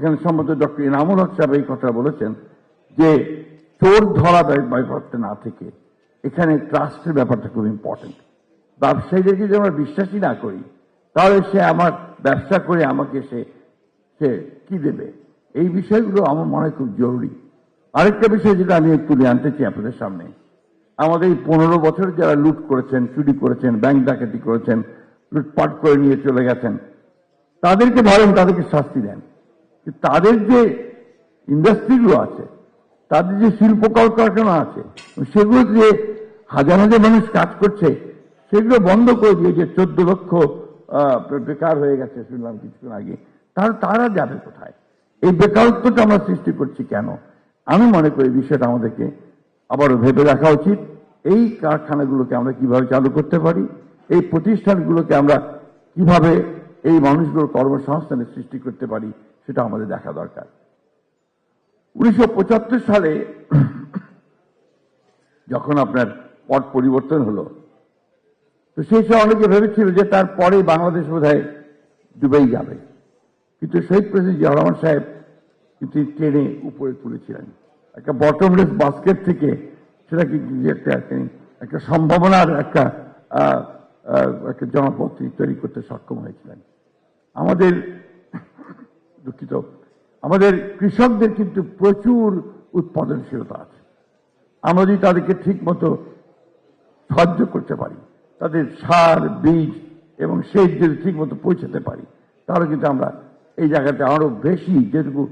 এখানে সম্ভবত ডক্টর ইনামুল হক সাহেব এই কথা বলেছেন যে চোর ধরা ব্যাপারটা না থেকে এখানে ট্রাস্টের ব্যাপারটা খুব ইম্পর্টেন্ট ব্যবসায়ীদেরকে যদি আমরা বিশ্বাসই না করি, তাহলে সে আমার ব্যবসা করে আমাকে সে সে কি দেবে? এই বিষয়গুলো আমার মনে খুব জরুরি। আরেকটা বিষয় যেটা আমি তুলে আনতে চাই আপনাদের সামনে। আমাদের এই পনেরো বছর যারা লুট করেছেন, চুরি করেছেন, ব্যাংক ডাকাতি করেছেন, লুটপাট করে নিয়ে চলে গেছেন, তাদেরকে ধরেন, তাদেরকে শাস্তি দেন। তাদের যে ইন্ডাস্ট্রিগুলো আছে, তাদের যে শিল্প কলকারখানা আছে, সেগুলো যে হাজার হাজার মানুষ কাজ করছে, সেগুলো বন্ধ করে দিয়ে যে চোদ্দ লক্ষ বেকার হয়ে গেছে, শুনলাম কিছুক্ষণ আগে। তার তারা যাবে কোথায়? এই বেকারত্বটা আমরা সৃষ্টি করছি কেন? আমি মনে করি বিষয়টা আমাদেরকে আবারও ভেবে দেখা উচিত। এই কারখানাগুলোকে আমরা কীভাবে চালু করতে পারি? এই প্রতিষ্ঠানগুলোকে আমরা কীভাবে এই মানুষগুলোর কর্মসংস্থানের সৃষ্টি করতে পারি? সেটা আমাদের দেখা দরকার। উনিশশো পঁচাত্তর সালে যখন আপনার পট পরিবর্তন হলো, তো সেই সময় অনেকে ভেবেছিল যে তারপরে বাংলাদেশ বোধহয় ডুবেই যাবে। কিন্তু শহীদ প্রেসিডেন্ট জিয়া রহমান সাহেব কিন্তু ট্রেনে উপরে তুলেছিলেন। একটা বটমলেস বাস্কেট থেকে সেটাকে একটা একটা সম্ভাবনার একটা একটা জনপদ তিনি তৈরি করতে সক্ষম হয়েছিলেন। আমাদের দুঃখিত আমাদের কৃষকদের কিন্তু প্রচুর উৎপাদনশীলতা আছে। আমরা যদি তাদেরকে ঠিক মতো সাহায্য করতে পারি, তাদের সার, বীজ এবং সেচ যদি ঠিক মতো পৌঁছাতে পারি, তাহলে কিন্তু আমরা এই জায়গাতে আরও বেশি যেটুকু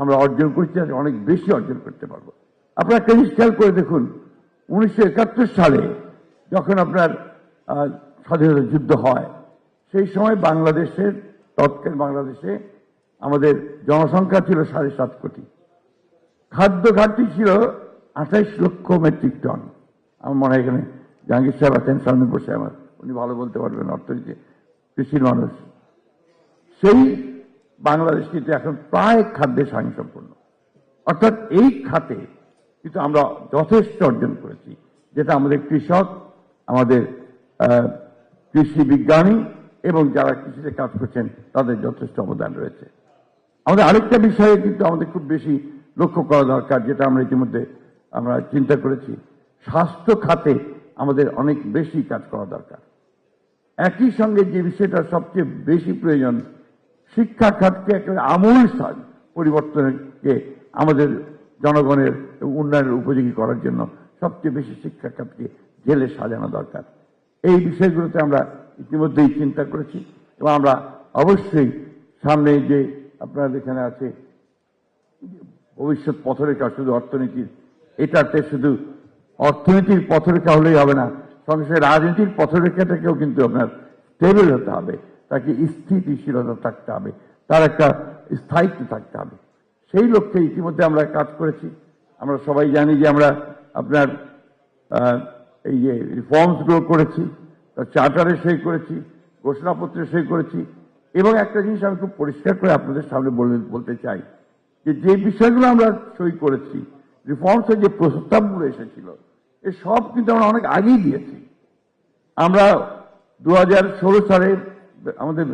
আমরা অর্জন করছি অনেক বেশি অর্জন করতে পারব। আপনারা একটা খেয়াল করে দেখুন, উনিশশো একাত্তর সালে যখন আপনার স্বাধীনতা যুদ্ধ হয়, সেই সময় বাংলাদেশের, তৎকালীন বাংলাদেশে আমাদের জনসংখ্যা ছিল সাড়ে সাত কোটি। খাদ্য ঘাটতি ছিল আঠাইশ লক্ষ মেট্রিক টন। আমার মনে হয় এখানে জাহাঙ্গীর সাহেব আছেন সামনে বসে আমার উনি ভালো বলতে পারবেন অর্থনীতি কৃষির মানুষ। সেই বাংলাদেশ কিন্তু এখন প্রায় খাদ্যে স্বয়ংসম্পূর্ণ। অর্থাৎ এই খাতে কিন্তু আমরা যথেষ্ট অর্জন করেছি, যেটা আমাদের কৃষক, আমাদের কৃষি বিজ্ঞানী এবং যারা কৃষিতে কাজ করছেন, তাদের যথেষ্ট অবদান রয়েছে। আমাদের আরেকটা বিষয়ে কিন্তু আমাদের খুব বেশি লক্ষ্য করা দরকার, যেটা আমরা ইতিমধ্যে আমরা চিন্তা করেছি। স্বাস্থ্য খাতে আমাদের অনেক বেশি কাজ করা দরকার। একই সঙ্গে যে বিষয়টা সবচেয়ে বেশি প্রয়োজন, শিক্ষা খাতকে একটা আমূল পরিবর্তনকে আমাদের জনগণের উন্নয়নের উপযোগী করার জন্য সবচেয়ে বেশি শিক্ষা খাতকে জেলে সাজানো দরকার। এই বিষয়গুলোতে আমরা ইতিমধ্যেই চিন্তা করেছি এবং আমরা অবশ্যই সামনে যে আপনার এখানে আছে। ভবিষ্যৎ পথরেখা শুধু অর্থনীতির। এটাতে শুধু অর্থনীতির পথরেখা হলেই হবে না, সঙ্গে সঙ্গে রাজনীতির পথরেখাটাকেও কিন্তু আপনার স্টেবল হতে হবে। তাকে স্থিতিশীলতা থাকতে হবে, তার একটা স্থায়িত্ব থাকতে হবে। সেই লক্ষ্যে ইতিমধ্যে আমরা কাজ করেছি। আমরা সবাই জানি যে আমরা আপনার এই যে রিফর্মসগুলো করেছি, তার চার্টারে সই করেছি, ঘোষণাপত্রে সই করেছি। এবং একটা জিনিস আমি খুব পরিষ্কার করে আপনাদের সামনে বলে- বলতে চাই যে যে বিষয়গুলো আমরা সই করেছি রিফর্মসের যে প্রস্তাবগুলো এসেছিল, এ সব কিন্তু আমরা অনেক আগেই দিয়েছি। আমরা দু হাজার ষোলো সালে আমাদের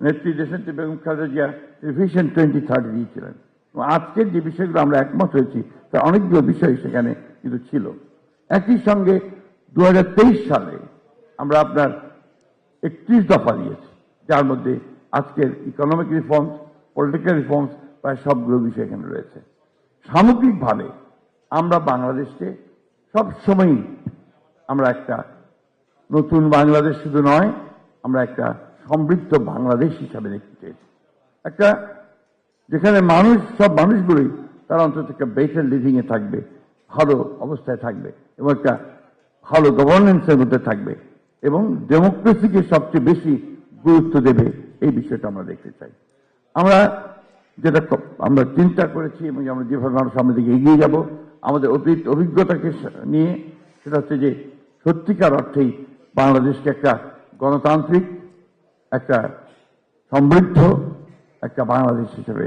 নেত্রী দেশনেত্রী Begum Khaleda Zia revision twenty thirty দিয়েছিলেন আজকের যে বিষয়গুলো আমরা একমত হয়েছি তার অনেকগুলো বিষয় সেখানে কিন্তু ছিল। একই সঙ্গে দু হাজার তেইশ সালে আমরা আপনার একত্রিশ দফা দিয়েছি, যার মধ্যে আজকের ইকোনমিক রিফর্মস পলিটিক্যাল রিফর্মস প্রায় সবগুলো বিষয় এখানে রয়েছে। সামগ্রিকভাবে আমরা বাংলাদেশকে সব সময়ই আমরা একটা নতুন বাংলাদেশ শুধু নয়, আমরা একটা সমৃদ্ধ বাংলাদেশ হিসাবে দেখতে চেয়েছি একটা যেখানে মানুষ, সব মানুষগুলোই তারা অন্তত একটা বেটার লিভিং এ থাকবে, ভালো অবস্থায় থাকবে এবং একটা ভালো গভর্নেন্সের মধ্যে থাকবে এবং ডেমোক্রেসিকে সবচেয়ে বেশি গুরুত্ব দেবে এই বিষয়টা আমরা দেখতে চাই। আমরা যেটা আমরা চিন্তা করেছি এবং আমরা যেভাবে আমরা সামনের দিকে এগিয়ে যাব, আমাদের অতীত অভিজ্ঞতাকে নিয়ে সেটা হচ্ছে যে সত্যিকার অর্থেই বাংলাদেশকে একটা গণতান্ত্রিক, একটা সমৃদ্ধ, একটা বাংলাদেশ হিসেবে